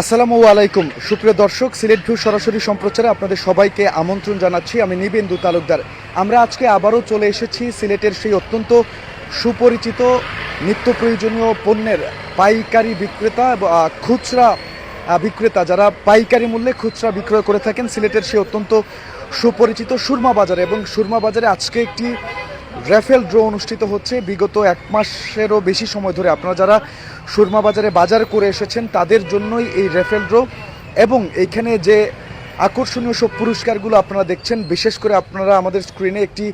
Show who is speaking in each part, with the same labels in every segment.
Speaker 1: আসসালামু আলাইকুম। সুপ্রিয় দর্শক, সিলেট ভিউ সরাসরি সম্প্রচারে আপনাদের সবাইকে আমন্ত্রণ জানাচ্ছি। আমি নিবেন্দু তালুকদার। আমরা আজকে আবারও চলে এসেছি সিলেটের সেই অত্যন্ত সুপরিচিত, নিত্য প্রয়োজনীয় পণ্যের পাইকারি বিক্রেতা খুচরা বিক্রেতা। যারা পাইকারি মূল্যে খুচরা বিক্রয় করে থাকেন, সিলেটের সেই অত্যন্ত সুপরিচিত সুরমা বাজারে। এবং সুরমা বাজারে আজকে একটি র্যাফেল ড্র অনুষ্ঠিত হচ্ছে বিগত এক মাসেরও বেশি সময় ধরে। আপনারা যারা সুরমা বাজারে বাজার করে এসেছেন, তাদের জন্যই এই র্যাফেল ড্র এবং এইখানে যে আকর্ষণীয় সব পুরস্কারগুলো আপনারা দেখছেন, বিশেষ করে আপনারা আমাদের স্ক্রিনে একটি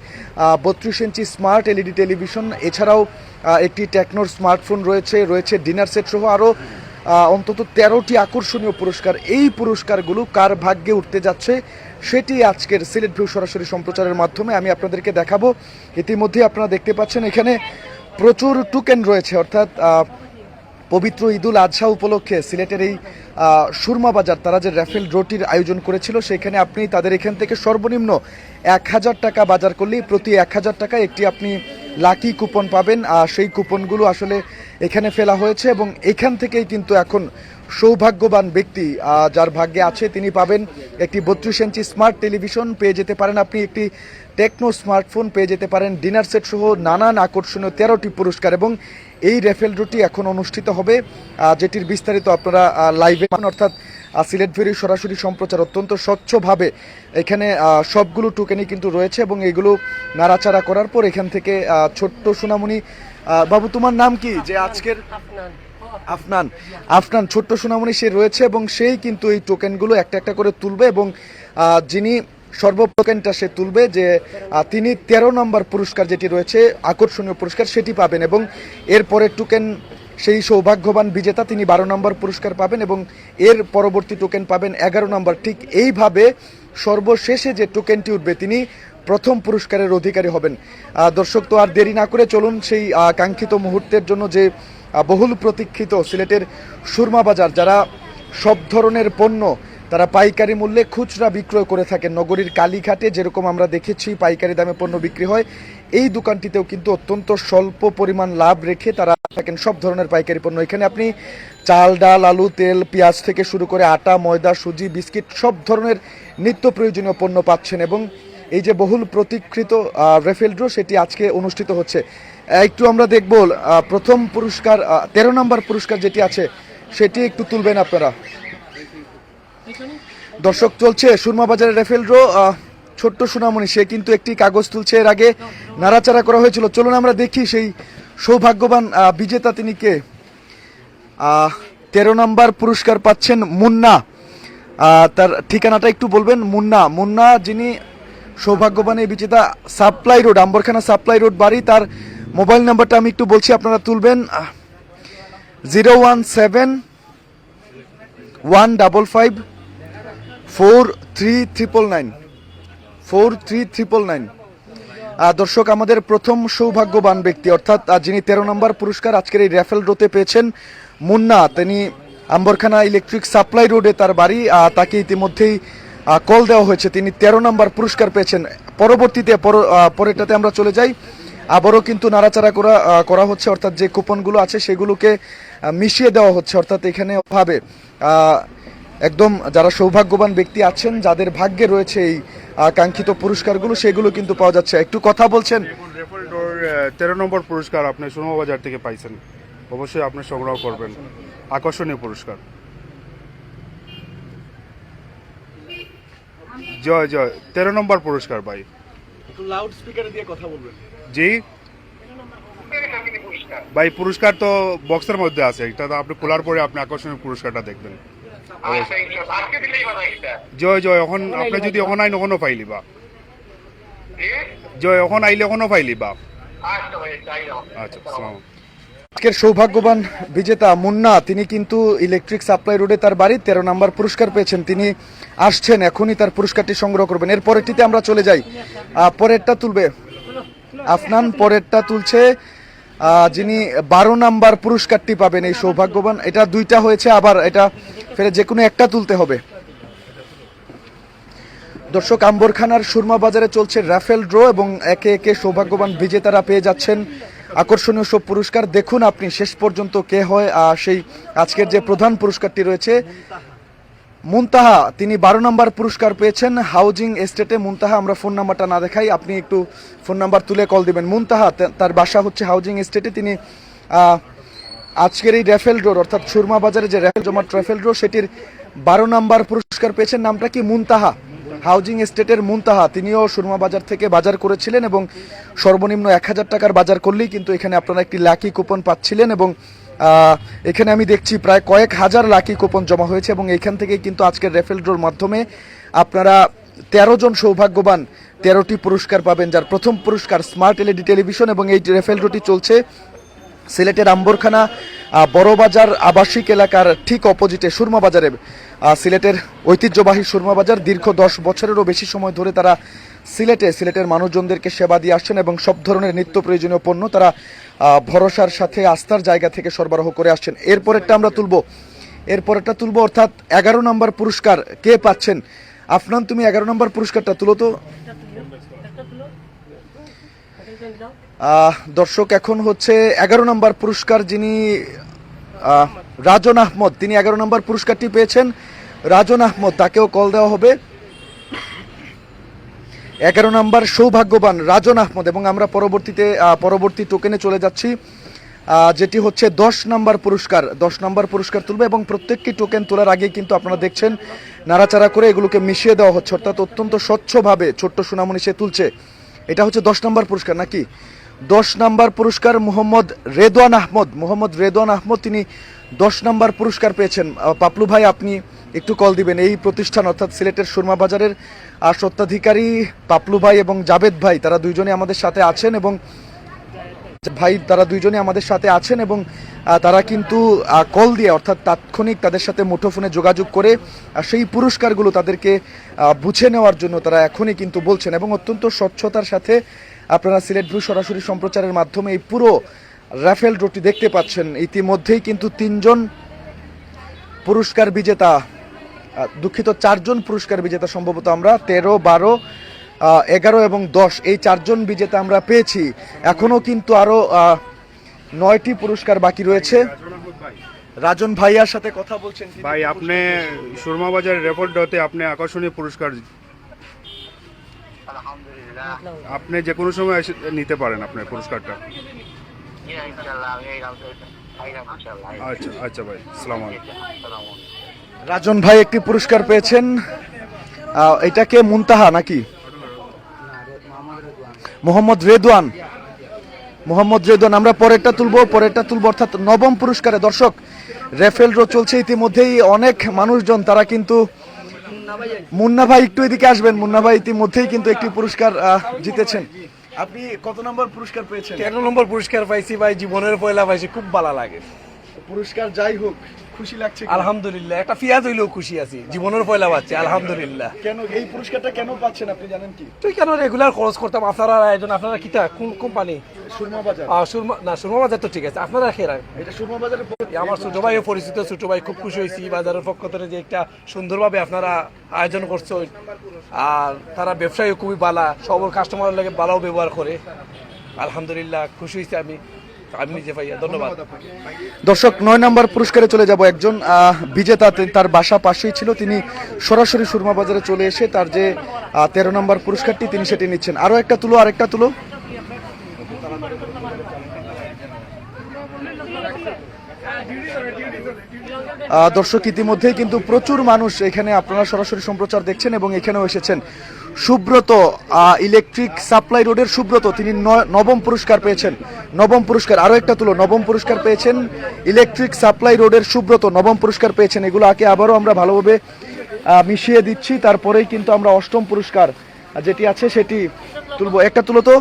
Speaker 1: বত্রিশ ইঞ্চি স্মার্ট এলইডি টেলিভিশন এছাড়াও একটি টেকনোর স্মার্টফোন রয়েছে রয়েছে ডিনার সেট সহ আরও অন্তত তেরোটি আকর্ষণীয় পুরস্কার। এই পুরস্কারগুলো কার ভাগ্যে উঠতে যাচ্ছে সেটি আজকের সিলেট ভিউ সরাসরি সম্প্রচারের মাধ্যমে আমি আপনাদেরকে দেখাবো। ইতিমধ্যে আপনারা দেখতে পাচ্ছেন এখানে প্রচুর টুকেন রয়েছে, অর্থাৎ পবিত্র ঈদুল আজহা উপলক্ষে সিলেটের এই সুরমা বাজার, তারা যে র্যাফেল ড্রটির আয়োজন করেছিল, সেখানে আপনি তাদের এখান থেকে সর্বনিম্ন এক হাজার টাকা বাজার করলেই প্রতি এক হাজার টাকা একটি আপনি লাকি কুপন পাবেন। আর সেই কুপনগুলো আসলে এখানে ফেলা হয়েছে এবং এখান থেকেই কিন্তু এখন সৌভাগ্যবান ব্যক্তি যার ভাগ্যে আছে তিনি পাবেন একটি বত্রিশ ইঞ্চি স্মার্ট টেলিভিশন পেয়ে যেতে পারেন আপনি একটি টেকনো স্মার্টফোন পেয়ে যেতে পারেন ডিনার সেট সহ নানান আকর্ষণীয় তেরোটি পুরস্কার এবং এই রেফেল রুটি এখন অনুষ্ঠিত হবে যেটির বিস্তারিত আপনারা লাইভে অর্থাৎ সিলেট ভেরি সরাসরি সম্প্রচার অত্যন্ত স্বচ্ছভাবে এখানে সবগুলো টোকেনই কিন্তু রয়েছে এবং এগুলো নাড়াচাড়া করার পর এখান থেকে ছোট্ট সোনামণি বাবু, তোমার নাম কি? যে আজকের আফনান আফনান ছোট্ট সোনামণি সে রয়েছে এবং সেই কিন্তু এই টোকেনগুলো একটা একটা করে তুলবে এবং যিনি সর্বপ্রকেনটা সে তুলবে যে তিনি তেরো নম্বর পুরস্কার যেটি রয়েছে, আকর্ষণীয় পুরস্কার, সেটি পাবেন এবং এরপরের টোকেন, সেই সৌভাগ্যবান বিজেতা তিনি বারো নম্বর পুরস্কার পাবেন এবং এর পরবর্তী টোকেন পাবেন এগারো নম্বর। ঠিক এইভাবে সর্বশেষে যে টোকেনটি উঠবে, তিনি প্রথম পুরস্কারের অধিকারী হবেন। দর্শক, তো আর দেরি না করে চলুন সেই কাঙ্ক্ষিত মুহূর্তের জন্য যে বহুল প্রতীক্ষিত সিলেটের সুরমা বাজার, যারা সব ধরনের পণ্য তারা পাইকারি মূল্যে খুচরা বিক্রয় করে থাকেন। নগরীর কালীঘাটে যেরকম আমরা দেখেছি পাইকারি দামে পণ্য বিক্রি হয়, এই দোকানটিতেও কিন্তু অত্যন্ত স্বল্প পরিমাণ লাভ রেখে তারা থাকেন সব ধরনের পাইকারি পণ্য। এখানে আপনি চাল, ডাল, আলু, তেল, পেঁয়াজ থেকে শুরু করে আটা, ময়দা, সুজি, বিস্কিট সব ধরনের নিত্য প্রয়োজনীয় পণ্য পাচ্ছেন এবং এই যে বহুল প্রতীক্ষিত রেফেল সেটি আজকে অনুষ্ঠিত হচ্ছে। একটু আমরা দেখব প্রথম পুরস্কার তেরো নম্বর পুরস্কার যেটি আছে, সেটি একটু তুলবেন আপনারা। দর্শক, চলছে সুরমা বাজারের রেফেল ছোট্ট সুনামণি, সে কিন্তু একটি কাগজ তুলছে। এর আগে নাড়াচাড়া করা হয়েছিল। চলুন আমরা দেখি সেই সৌভাগ্যবান বিজেতা তিনি কে। তেরো নম্বর পুরস্কার পাচ্ছেন মুন্না। তার ঠিকানাটা একটু বলবেন? মুন্না। মুন্না যিনি সৌভাগ্যবান এই বিজেতা, supply road, Ambarkhana supply road বাড়ি, তার মোবাইল নাম্বারটা আমি একটু বলছি, আপনারা তুলবেন। Zero one seven one double five four three triple nine. Four three triple nine. দর্শক, আমাদের প্রথম সৌভাগ্যবান ব্যক্তি, অর্থাৎ যিনি তেরো নম্বর পুরস্কার আজকের এই র্যাফেল ড্রোতে পেয়েছেন, মুন্না। তিনি আম্বরখানা ইলেকট্রিক সাপ্লাই রোডে তার বাড়ি তাকে ইতিমধ্যেই কল দেওয়া হয়েছে। তিনি তেরো নম্বর পুরস্কার পেয়েছেন। পরবর্তীতে, পর- পরেরটাতে আমরা চলে যাই। আবারও কিন্তু নাড়াচাড়া করা করা হচ্ছে অর্থাৎ যে কুপনগুলো আছে সেগুলোকে মিশিয়ে দেওয়া হচ্ছে অর্থাৎ এখানে ভাবে আহ, একদম যারা সৌভাগ্যবান ব্যক্তি আছেন যাদের ভাগ্যে রয়েছে এই কাঙ্ক্ষিত পুরস্কারগুলো সেগুলো কিন্তু পাওয়া যাচ্ছে। একটু কথা বলছেন?
Speaker 2: দেখুন রেফাল ডোর তেরো নম্বর পুরস্কার আপনি বাজার থেকে পাইছেন। অবশ্যই আপনি সংগ্রহ করবেন। আকর্ষণীয় পুরস্কার। জয় জয়। তেরো নম্বর পুরস্কার ভাই।
Speaker 1: লাউড স্পিকারে দিয়ে কথা বলবেন।
Speaker 2: জি? ভাই, পুরস্কার তো বক্সের মধ্যে আছে। এটা তো আপনি খোলার পরে আপনি আকর্ষণীয় পুরস্কারটা দেখবেন। জয় জয়, এখন আপনি যদি এখন আইন ওখানো পাইলিবা জয়, এখন আইলে ওখানো
Speaker 3: আচ্ছা ভাই
Speaker 2: আচ্ছা
Speaker 1: আজকের সৌভাগ্যবান বিজেতা মুন্না, তিনি কিন্তু ইলেকট্রিক সাপ্লাই রোডে তার বাড়ি, তেরো নম্বর পুরস্কার পেয়েছেন। তিনি আসছেন, এখনই তার পুরস্কারটি সংগ্রহ করবেন। এর পরেরটিতে আমরা চলে যাই। পরেরটা তুলবে আফনান পরেরটা তুলছে যিনি বারো নাম্বার পুরস্কারটি পাবেন এই সৌভাগ্যবান। এটা দুইটা হয়েছে, আবার এটা ফেরে যে কোনো একটা তুলতে হবে। দর্শক, আম্বরখানার সুরমা বাজারে চলছে রাফেল ড্র এবং একে একে সৌভাগ্যবান বিজেতারা পেয়ে যাচ্ছেন। আকর্ষণীয় সব পুরস্কার। দেখুন আপনি শেষ পর্যন্ত কে হয় সেই আজকের যে প্রধান পুরস্কারটি রয়েছে মুনতাহা, তিনি বারো নম্বর পুরস্কার পেয়েছেন। হাউজিং এস্টেটে মুনতাহা, আমরা ফোন নাম্বারটা না দেখাই, আপনি একটু ফোন নাম্বার তুলে কল দিবেন। মুনতাহা তার বাসা হচ্ছে হাউজিং এস্টেটে, তিনি আজকের এই র্যাফেল ড্রোর, অর্থাৎ সুরমা বাজারে যে র্যাফেল জমা ট্রাফেল ড্রো, সেটির বারো নম্বর পুরস্কার পেয়েছেন। নামটা কি? মুনতাহা। হাউজিং এস্টেটের মুনতাহা, তিনিও সুরমা বাজার থেকে বাজার করেছিলেন এবং সর্বনিম্ন এক হাজার টাকার বাজার করলেই কিন্তু এখানে আপনারা একটি লাকি কুপন পাচ্ছিলেন এবং এখানে আমি দেখছি প্রায় কয়েক হাজার লাকি কুপন জমা হয়েছে এবং এখান থেকেই কিন্তু আজকের রেফেল ড্রোর মাধ্যমে আপনারা তেরো জন সৌভাগ্যবান তেরোটি পুরস্কার পাবেন, যার প্রথম পুরস্কার স্মার্ট এলইডি টেলিভিশন এবং এই রেফেল ড্রোটি চলছে সিলেটের আম্বরখানা বড়বাজার আবাসিক এলাকার ঠিক অপোজিটে সুরমা বাজারে সিলেটের ঐতিহ্যবাহী সুরমা বাজার দীর্ঘ দশ বছরেরও বেশি সময় ধরে তারা সিলেটে সিলেটের মানুষজনদেরকে সেবা দিয়ে আসছেন এবং সব ধরনের নিত্য প্রয়োজনীয় পণ্য তারা ভরসার সাথে আস্থার জায়গা থেকে সরবরাহ করে আসছেন। এরপরেরটা আমরা তুলব। এরপরেরটা তুলব অর্থাৎ এগারো নম্বর পুরস্কার। কে পাচ্ছেন? আফনান, তুমি এগারো নম্বর পুরস্কারটা তুলো তো। দর্শক, এখন হচ্ছে এগারো নম্বর পুরস্কার যিনি রাজন আহমদ। তিনি এগারো নম্বর পুরস্কারটি পেয়েছেন। রাজন আহমদ, তাকেও কল দেওয়া হবে। এগারো নম্বর সৌভাগ্যবান রাজন আহমদ এবং আমরা পরবর্তীতে পরবর্তী টোকেনে চলে যাচ্ছি যেটি হচ্ছে দশ নম্বর পুরস্কার। দশ নম্বর পুরস্কার তুলবে এবং প্রত্যেকটি টোকেন তোলার আগে কিন্তু আপনারা দেখছেন, নাড়াচাড়া করে এগুলোকে মিশিয়ে দেওয়া হচ্ছে, অর্থাৎ অত্যন্ত স্বচ্ছভাবে ছোট্ট সুনামনি সে তুলছে। এটা হচ্ছে দশ নম্বর পুরস্কার নাকি? দশ নম্বর পুরস্কার মোহাম্মদ রেদওয়ান আহমদ। মোহাম্মদ রেদওয়ান আহমদ, তিনি দশ নম্বর পুরস্কার পেয়েছেন। পাপলু ভাই আপনি একটু কল দিবেন। এই প্রতিষ্ঠান অর্থাৎ সিলেটের সুরমা বাজারের আহ, স্বত্বাধিকারী পাপলু ভাই এবং জাবেদ ভাই তারা দুইজনে আমাদের সাথে আছেন এবং ভাই তারা দুইজনে আমাদের সাথে আছেন এবং তারা কিন্তু কল দিয়ে অর্থাৎ তাৎক্ষণিক তাদের সাথে মুঠোফোনে যোগাযোগ করে সেই পুরস্কারগুলো তাদেরকে বুঝে নেওয়ার জন্য তারা এখনই কিন্তু বলছেন এবং অত্যন্ত স্বচ্ছতার সাথে আপনারা সিলেট ভ্রু সরাসরি সম্প্রচারের মাধ্যমে এই পুরো রাফেল ড্রোটি দেখতে পাচ্ছেন। ইতিমধ্যেই কিন্তু তিনজন পুরস্কার বিজেতা দুঃখিত চারজন পুরস্কার বিজেতা সম্ভবত আমরা তেরো বারো এগারো এবং দশ এই চারজন বিজেতা আমরা পেয়েছি। এখনও কিন্তু আরও আহ, নয়টি পুরস্কার বাকি রয়েছে। রাজন ভাইয়ার সাথে কথা বলছেন
Speaker 2: ভাই আপনি সুরমা বাজার রেপোর্ট হতে আপনি আকর্ষণীয় পুরস্কার আপনি যে কোনো সময় এসে নিতে পারেন আপনার পুরস্কারটা। আচ্ছা আচ্ছা ভাই সালাম আলাইকুম।
Speaker 1: রাজন ভাই একটি পুরস্কার পেয়েছেন। এটাকে মুনতাহা নাকি? মোহাম্মদ রেদওয়ান। মোহাম্মদ রেদওয়ান আমরা পরেরটা তুলবো পরেরটা তুলবো অর্থাৎ নবম পুরস্কারে। দর্শক রেফেল ড্র চলছে ইতিমধ্যেই অনেক মানুষজন তারা কিন্তু মুন্না ভাই একটু এদিকে আসবেন। মুন্না ভাই ইতিমধ্যেই কিন্তু একটি পুরস্কার জিতেছেন। আপনি কত নম্বর পুরস্কার পেয়েছেন?
Speaker 4: তেরো নম্বর পুরস্কার পাইছি ভাই, জীবনের পয়লা পাইছি, খুব ভালো লাগে।
Speaker 1: পুরস্কার যাই হোক খুশি লাগছে
Speaker 4: আলহামদুলিল্লাহ একটা ফিয়াজ হইলেও খুশি আছি জীবনের পয়লা পাচ্ছি আলহামদুলিল্লাহ।
Speaker 1: কেন এই পুরস্কারটা কেন পাচ্ছেন আপনি জানেন কি?
Speaker 4: তুই কেন রেগুলার খরচ করতাম? আপনারা আয়োজন আপনারা কিতা কোন কোম্পানি
Speaker 1: সুরমা বাজার।
Speaker 4: সুরমা না সুরমা বাজার তো ঠিক আছে আপনারা খেয়ে
Speaker 1: এটা সুরমা বাজারে
Speaker 4: আমার ছোট ভাইও পরিচিত ছোট ভাই খুব খুশি হয়েছি বাজারের পক্ষ থেকে যে একটা সুন্দরভাবে আপনারা আয়োজন করছ। আর তারা ব্যবসায়ী খুবই বালা সব কাস্টমারের লাগে ভালো ব্যবহার করে। আলহামদুলিল্লাহ খুশি হয়েছি আমি। আমি নিজে ভাইয়া ধন্যবাদ।
Speaker 1: দর্শক নয় নম্বর পুরস্কারে চলে যাব একজন বিজেতা তার বাসা পাশেই ছিল তিনি সরাসরি সুরমা বাজারে চলে এসে তার যে তেরো নম্বর পুরস্কারটি তিনি সেটি নিচ্ছেন। আরও একটা তুলো আরেকটা তুলো। দর্শক ইতিমধ্যেই কিন্তু প্রচুর মানুষ এখানে আপনারা সরাসরি সম্প্রচার দেখছেন এবং এখানেও এসেছেন। সুব্রত ইলেকট্রিক সাপ্লাই রোডের সুব্রত, তিনি নবম পুরস্কার পেয়েছেন। নবম পুরস্কার আরও একটা তুলো, নবম পুরস্কার পেয়েছেন ইলেকট্রিক সাপ্লাই রোডের সুব্রত, নবম পুরস্কার পেয়েছেন। এগুলো আগে আবারও আমরা ভালোভাবে মিশিয়ে দিচ্ছি, তারপরেই কিন্তু আমরা অষ্টম পুরস্কার যেটি আছে সেটি তুলবো। একটা তুলো তো?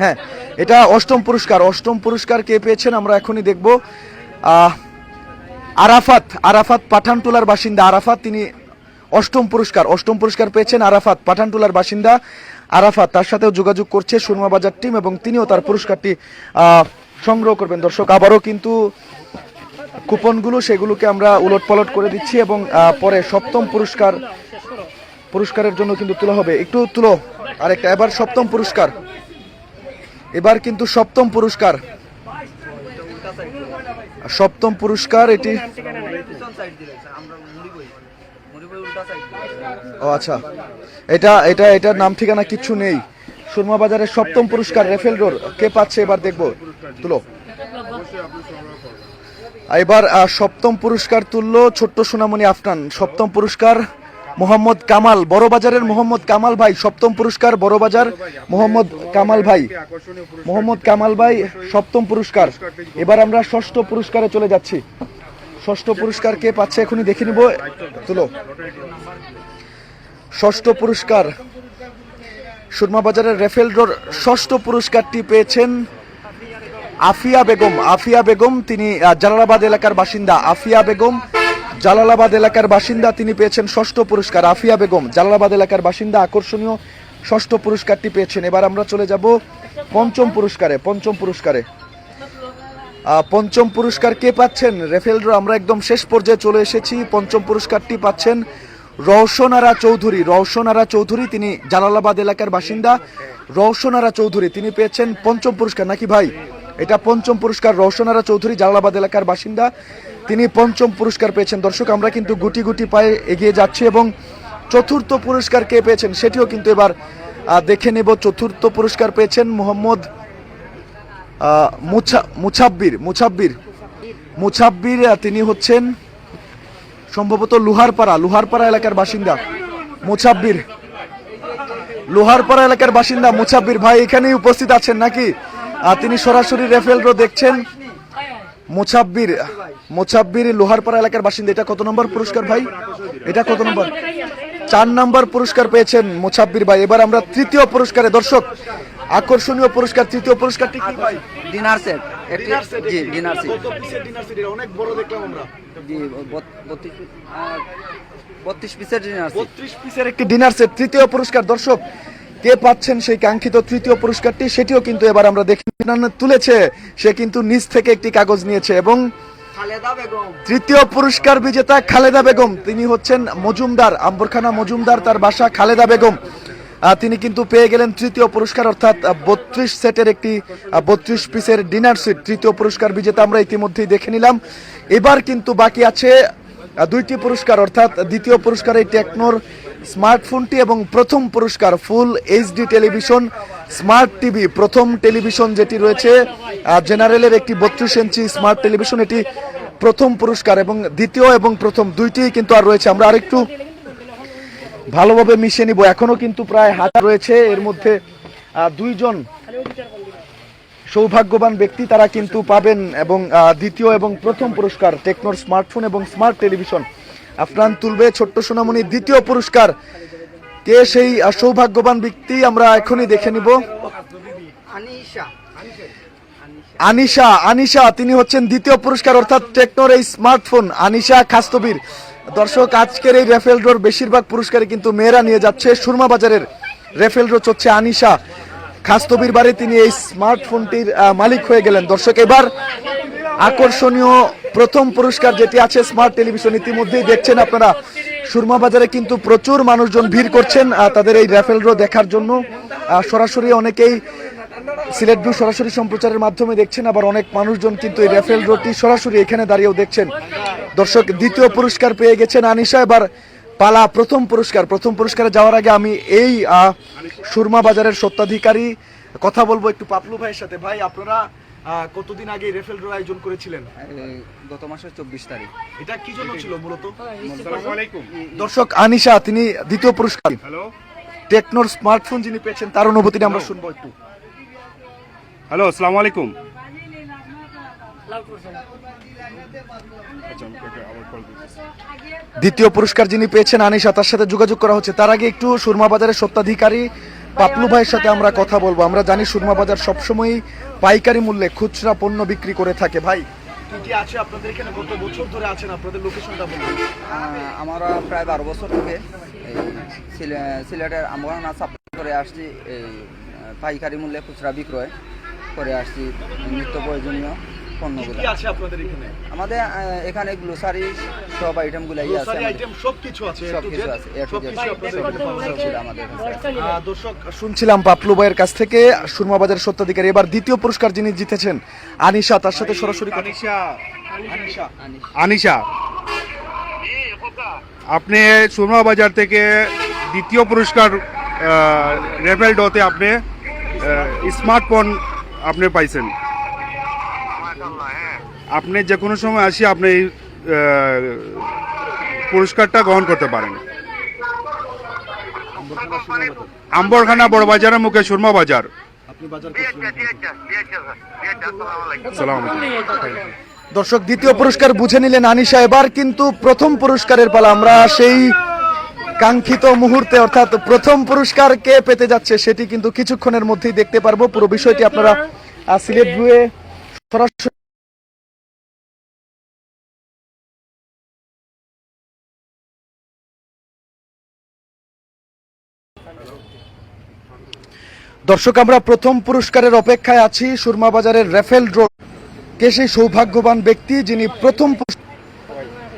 Speaker 1: হ্যাঁ এটা অষ্টম পুরস্কার। অষ্টম পুরস্কার কে পেয়েছেন আমরা এখনই দেখব। আরাফাত আরাফাত পাঠানটুলার বাসিন্দা। আরাফাত, তিনি অষ্টম পুরস্কার অষ্টম পুরস্কার পেয়েছেন আরাফাত, পাঠানটুলার বাসিন্দা। আরাফাত তার সাথেও যোগাযোগ করছে সুরমা বাজার টিম এবং তিনিও তার পুরস্কারটি সংগ্রহ করবেন। দর্শক, আবারও কিন্তু কুপনগুলো সেগুলোকে আমরা উলট পালট করে দিচ্ছি এবং পরে সপ্তম পুরস্কার, পুরস্কারের জন্য কিন্তু তোলা হবে। একটু তুলো, আরেকটা। এবার সপ্তম পুরস্কার। এবার কিন্তু সপ্তম পুরস্কার। সপ্তম পুরস্কার, এটি ও আচ্ছা। এটা এটা, এটার নাম ঠিকানা কিচ্ছু নেই। সুরমা বাজারের সপ্তম পুরস্কার, রেফেল ডোর কে পাচ্ছে এবার দেখব। তুলো। এবার সপ্তম পুরস্কার তুললো ছোট্ট সোনামণি আফনান সপ্তম পুরস্কার, মোহাম্মদ কামাল। বড়বাজারের মোহাম্মদ কামাল ভাই। সপ্তম পুরস্কার, বড়বাজার মোহাম্মদ কামাল ভাই। মোহাম্মদ কামাল ভাই, সপ্তম পুরস্কার। এবার আমরা ষষ্ঠ পুরস্কারে চলে যাচ্ছি। ষষ্ঠ পুরস্কার কে পাচ্ছে এখনই দেখে নিব। তুলো। ষষ্ঠ পুরস্কার সুরমা বাজারের রেফেল ডোর ষষ্ঠ পুরস্কারটি পেয়েছেন আফিয়া বেগম। আফিয়া বেগম তিনি জালালাবাদ এলাকার বাসিন্দা। আফিয়া বেগম, জালালাবাদ এলাকার বাসিন্দা তিনি পেয়েছেন ষষ্ঠ পুরস্কার। আফিয়া বেগম, জালালাবাদ এলাকার বাসিন্দা, আকর্ষণীয় ষষ্ঠ পুরস্কারটি পেয়েছেন। এবার আমরা চলে যাব পঞ্চম পুরস্কারে পঞ্চম পুরস্কারে। পঞ্চম পুরস্কার কে পাচ্ছেন? রেফেল ড্র আমরা একদম শেষ পর্যায়ে চলে এসেছি। পঞ্চম পুরস্কারটি পাচ্ছেন রওশনারা চৌধুরী রওশনারা চৌধুরী, তিনি জালালাবাদ এলাকার বাসিন্দা। রওশনারা চৌধুরী, তিনি পেয়েছেন পঞ্চম পুরস্কার। নাকি ভাই? এটা পঞ্চম পুরস্কার রওশনারা চৌধুরী, জালালাবাদ এলাকার বাসিন্দা। তিনি পঞ্চম পুরস্কার পেয়েছেন। দর্শক, আমরা কিন্তু গুটি গুটি পায়ে এগিয়ে যাচ্ছি এবং চতুর্থ পুরস্কার কে পেয়েছেন সেটিও কিন্তু এবার দেখে নেব। চতুর্থ পুরস্কার পেয়েছেন মোহাম্মদ মুছা- মুছাব্বির মুছাব্বির মুছাব্বির তিনি হচ্ছেন সম্ভবত লোহারপাড়া লোহারপাড়া এলাকার বাসিন্দা মুছাব্বির। লোহারপাড়া এলাকার বাসিন্দা মুছাব্বির ভাই এখানেই উপস্থিত আছেন নাকি? তিনি সরাসরি রেফেল রো দেখছেন। মোছাব্বির মোছাব্বির লোহারপাড়া এলাকার বাসিন্দা, এটা কত নম্বর পুরস্কার ভাই? এটা কত নম্বর? চার নম্বর পুরস্কার পেয়েছেন মোছাব্বির ভাই। এবার আমরা তৃতীয় পুরস্কারে, দর্শক, আকর্ষণীয় পুরস্কার, তৃতীয় পুরস্কারটি কি ভাই?
Speaker 5: Dinner set. একটি জি ডিনার সেট
Speaker 1: অনেক বড় দেখলাম আমরা।
Speaker 5: জি বত- বত্রিশ পিস- আহ, বত্রিশ পিসের ডিনার সেট
Speaker 1: বত্রিশ পিসের একটি ডিনার সেট তৃতীয় পুরস্কার। দর্শক কে পাচ্ছেন সেই কাঙ্ক্ষিত তৃতীয় পুরস্কারটি সেটিও কিন্তু এবার আমরা দেখি তুলেছে। সে কিন্তু নিচ থেকে একটি কাগজ নিয়েছে এবং তৃতীয় পুরস্কার বিজেতা খালেদা বেগম। তিনি হচ্ছেন মজুমদার আম্বরখানা মজুমদার তার বাসা খালেদা বেগম। তিনি কিন্তু পেয়ে গেলেন তৃতীয় পুরস্কার, অর্থাৎ বত্রিশ সেটের একটি বত্রিশ পিসের ডিনার সেট, তৃতীয় পুরস্কার বিজেতা আমরা ইতিমধ্যেই দেখে নিলাম। এবার কিন্তু বাকি আছে দুইটি পুরস্কার, অর্থাৎ দ্বিতীয় পুরস্কার এই টেকনোর স্মার্টফোনটি এবং প্রথম পুরস্কার full HD television, smart TV, প্রথম টেলিভিশন যেটি রয়েছে জেনারেলের একটি বত্রিশ ইঞ্চি স্মার্ট টেলিভিশন, এটি প্রথম পুরস্কার এবং দ্বিতীয় এবং প্রথম দুইটি কিন্তু আর রয়েছে। আমরা আরেকটু ভালোভাবে মিশিয়ে নিব। এখনও কিন্তু প্রায় হাজার রয়েছে। এর মধ্যে দুইজন সৌভাগ্যবান ব্যক্তি তারা কিন্তু পাবেন এবং দ্বিতীয় এবং প্রথম পুরস্কার টেকনোর স্মার্টফোন এবং স্মার্ট টেলিভিশন। আফরান তুলবে ছোট্ট সোনামণি দ্বিতীয় পুরস্কার। কে সেই সৌভাগ্যবান ব্যক্তি আমরা এখনই দেখে নিব।
Speaker 5: আনিশা
Speaker 1: আনিশা তিনি হচ্ছেন দ্বিতীয় পুরস্কার অর্থাৎ টেকনোর এই স্মার্টফোন। আনিশা খাস্তবির। দর্শক, আজকের এই রেফেল ডোর বেশিরভাগ পুরস্কারে কিন্তু মেয়েরা নিয়ে যাচ্ছে। সুরমা বাজারের রেফেল ডোর হচ্ছে আনিশা। খাস্তবির বাড়ি তিনি এই স্মার্টফোনটির মালিক হয়ে গেলেন। দর্শক, এবার আকর্ষণীয় প্রথম পুরস্কার যেটি আছে স্মার্ট টেলিভিশন ইতিমধ্যেই দেখছেন আপনারা। সুরমা বাজারে কিন্তু প্রচুর মানুষজন ভিড় করছেন তাদের এই র্যাফেল ড্র দেখার জন্য। সরাসরি অনেকেই সিলেট ভিউ সরাসরি সম্প্রচারের মাধ্যমে দেখছেন, আবার অনেক মানুষজন কিন্তু এই র্যাফেল ড্রটি সরাসরি এখানে দাঁড়িয়েও দেখছেন। দর্শক দ্বিতীয় পুরস্কার পেয়ে গেছেন আনিশা। এবার পালা প্রথম পুরস্কার। প্রথম পুরস্কারে যাওয়ার আগে আমি এই সুরমা বাজারের সত্ত্বাধিকারী কথা বলব একটু পাপলু ভাইয়ের সাথে। ভাই আপনারা কতদিন আগে রেফেল ড্র আয়োজন করেছিলেন?
Speaker 5: গত মাসের চব্বিশ তারিখ।
Speaker 1: এটা কি জন্য ছিল মূলত? দর্শক আনিশা তিনি দ্বিতীয় পুরস্কার। টেকনোর স্মার্টফোন যিনি পেয়েছেন তার অনুভূতিটা আমরা শুনব একটু।
Speaker 2: হ্যালো আসসালামু আলাইকুম
Speaker 1: দ্বিতীয় পুরস্কার যিনি পেয়েছেন আনিশা, তার সাথে যোগাযোগ করা হচ্ছে। তার আগে একটু সুরমা বাজারের সত্ত্বাধিকারী পাপলু ভাইয়ের সাথে আমরা কথা বলব। আমরা জানি সুরমা বাজার সবসময়ই পাইকারি মূল্যে খুচরা পণ্য বিক্রি করে থাকে। ভাই, কি আছে
Speaker 5: আমরা প্রায় বারো বছর থেকে সিলেটের সাপ্লাই করে আসছি। এই পাইকারি মূল্যে খুচরা বিক্রয় করে আসছি। নিত্য প্রয়োজনীয়। পণ্যগুলো।
Speaker 1: কি আছে আপনাদের এখানে?
Speaker 5: আমাদের এখানে গ্লোসারি সব আইটেমগুলাই আছে আমাদের।
Speaker 1: আইটেম সবকিছু আছে
Speaker 5: সবকিছু আছে
Speaker 1: সবকিছু আপনাদের
Speaker 5: আমাদের
Speaker 1: দর্শক শুনছিলাম পাপলু ভাইয়ের কাছ থেকে সুরমা বাজারের সত্যাধিকারী এবার দ্বিতীয় পুরস্কার যিনি জিতেছেন আনিশা তার সাথে সরাসরি
Speaker 2: আনিশা
Speaker 1: আনিশা।
Speaker 2: আনিশা। আপনি সুরমা বাজার থেকে দ্বিতীয় পুরস্কার রেভেল ডতে আপনি স্মার্টফোন আপনি পাইছেন। আপনি যে কোনো সময় আসি, আপনি এই পুরস্কারটা গ্রহণ করতে পারেন। আম্বরখানা বড় বাজারের মুখে সুরমা বাজার।
Speaker 1: দর্শক, দ্বিতীয় পুরস্কার বুঝে নিলেন আনিশা এবার, কিন্তু প্রথম পুরস্কারের পালা আমরা সেই কাঙ্ক্ষিত মুহূর্তে, অর্থাৎ প্রথম পুরস্কার কে পেতে যাচ্ছে সেটি কিন্তু কিছুক্ষণের মধ্যেই দেখতে পারব। পুরো বিষয়টি আপনারা সিলেট ভিউয়ে সরাসরি দর্শক আমরা প্রথম পুরস্কারের অপেক্ষায় আছি সুরমা বাজারের রেফেল ড্র কে সেই সৌভাগ্যবান ব্যক্তি যিনি প্রথম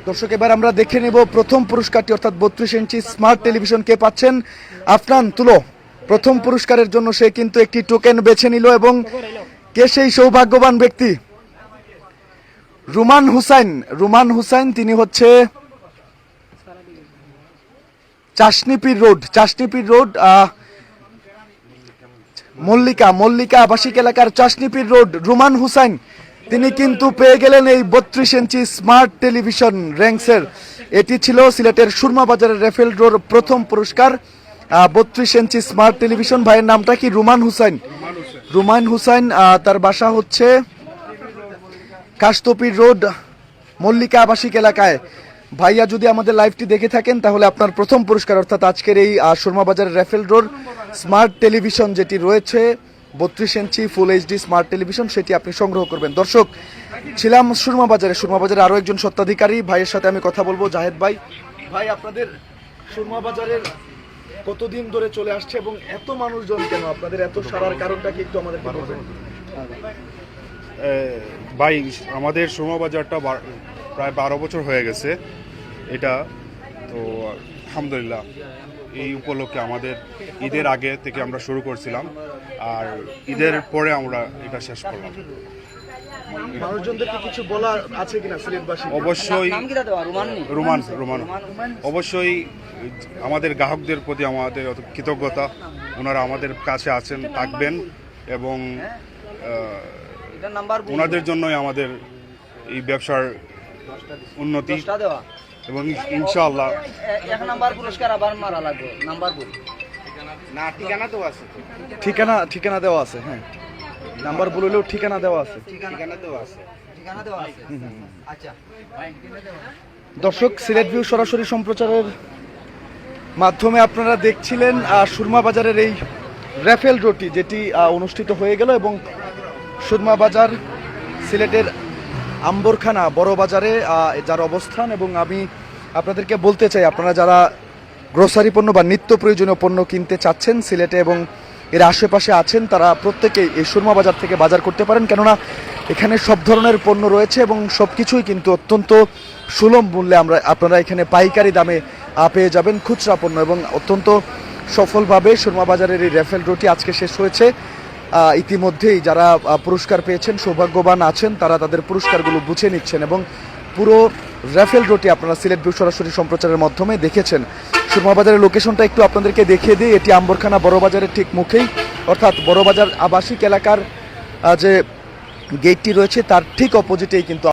Speaker 1: দর্শক এবার আমরা দেখে নেব প্রথম পুরস্কারটি অর্থাৎ বত্রিশ ইঞ্চি স্মার্ট টেলিভিশন কে পাচ্ছেন আফনান তুলো। প্রথম পুরস্কারের জন্য সে কিন্তু একটি টোকেন বেছে নিল এবং কে সেই সৌভাগ্যবান ব্যক্তি? রুমান হুসাইন। রুমান হুসাইন তিনি হচ্ছে চাশনিপির রোড। চাশনিপির রোড আহ, মল্লিকা মল্লিকা আবাসিক এলাকার চাশনিপির রোড, রুমান হুসাইন। তিনি কিন্তু পেয়ে গেলেন এই বত্রিশ ইঞ্চি স্মার্ট টেলিভিশন র্যাঙ্কসের। এটি ছিল সিলেটের সুরমা বাজারের রেফেল ড্রোর প্রথম পুরস্কার। বত্রিশ ইঞ্চি স্মার্ট টেলিভিশন ভাইয়ের নামটা কি? রুমান হুসাইন। রুমান হুসাইন তার বাসা হচ্ছে কাশতপির রোড, মল্লিকা আবাসিক এলাকায়। ভাইয়া যদি আমাদের লাইভটি দেখে থাকেন, তাহলে আপনার প্রথম পুরস্কার অর্থাৎ আজকের এই সুরমা বাজারের রেফেল রোড স্মার্ট টেলিভিশন যেটি রয়েছে, বত্রিশ inch full HD smart television, সেটি আপনি সংগ্রহ করবেন। দর্শক, ছিলাম সুরমা বাজারে। সুরমা বাজারে আরও একজন সত্ত্বাধিকারী ভাইয়ের সাথে আমি কথা বলব, জাহেদ ভাই। ভাই, আপনাদের সুরমা বাজারের কতদিন ধরে চলে আসছে এবং এত মানুষজন কেন? আপনাদের এত সারার কারণটা কি একটু আমাদের বলবেন?
Speaker 2: ভাই, আমাদের সোমা বাজারটা প্রায় বারো বছর হয়ে গেছে এটা। তো আলহামদুলিল্লাহ এই উপলক্ষে আমাদের ঈদের আগে থেকে আমরা শুরু করছিলাম আর ঈদের পরে আমরা এটা শেষ করলাম।
Speaker 1: কিছু বলার আছে কিনা
Speaker 2: অবশ্যই
Speaker 5: নাম কি দাদা? রুমান?
Speaker 2: রোমান রোমান অবশ্যই আমাদের গ্রাহকদের প্রতি আমাদের কৃতজ্ঞতা। ওনারা আমাদের কাছে আছেন থাকবেন এবং। ওনাদের জন্যই আমাদের এই ব্যবসার উন্নতি। এবং ইনশাআল্লাহ।
Speaker 5: এক নাম্বার পুরস্কার আবার মারা লাগবে নাম্বার বল
Speaker 1: ঠিকানা তো আছে। ঠিকানা ঠিকানা দেওয়া আছে হ্যাঁ। নাম্বার বললেও ঠিকানা দেওয়া আছে।
Speaker 5: ঠিকানা দেওয়া আছে। আচ্ছা।
Speaker 1: দর্শক সিলেট ভিউ সরাসরি সম্প্রচারের মাধ্যমে আপনারা দেখছিলেন সুরমা বাজারের এই র্যাফেল রোটি যেটি অনুষ্ঠিত হয়ে গেল এবং সুরমা বাজার সিলেটের আম্বরখানা বড় বাজারে যার অবস্থান এবং আমি আপনাদেরকে বলতে চাই, আপনারা যারা গ্রোসারি পণ্য বা নিত্য প্রয়োজনীয় পণ্য কিনতে চাচ্ছেন সিলেটে এবং এর আশেপাশে আছেন, তারা প্রত্যেকেই এই সুরমা বাজার থেকে বাজার করতে পারেন। কেননা এখানে সব ধরনের পণ্য রয়েছে এবং সব কিছুই কিন্তু অত্যন্ত সুলভ মূল্যে আমরা, আপনারা এখানে পাইকারি দামে পেয়ে যাবেন খুচরা পণ্য এবং অত্যন্ত সফলভাবে সুরমা বাজারের এই রেফেল রোটি আজকে শেষ হয়েছে। ইতিমধ্যেই যারা পুরস্কার পেয়েছেন, সৌভাগ্যবান আছেন, তারা তাদের পুরস্কারগুলো বুঝে নিচ্ছেন এবং পুরো র্যাফেল রোটি আপনারা সিলেট ভিউ সরাসরি সম্প্রচারের মাধ্যমে দেখেছেন। সুরমাবাজারের লোকেশনটা একটু আপনাদেরকে দেখিয়ে দিই। এটি আম্বরখানা বড়বাজারের ঠিক মুখেই। অর্থাৎ বড়বাজার আবাসিক এলাকার যে গেটটি রয়েছে, তার ঠিক অপোজিটেই কিন্তু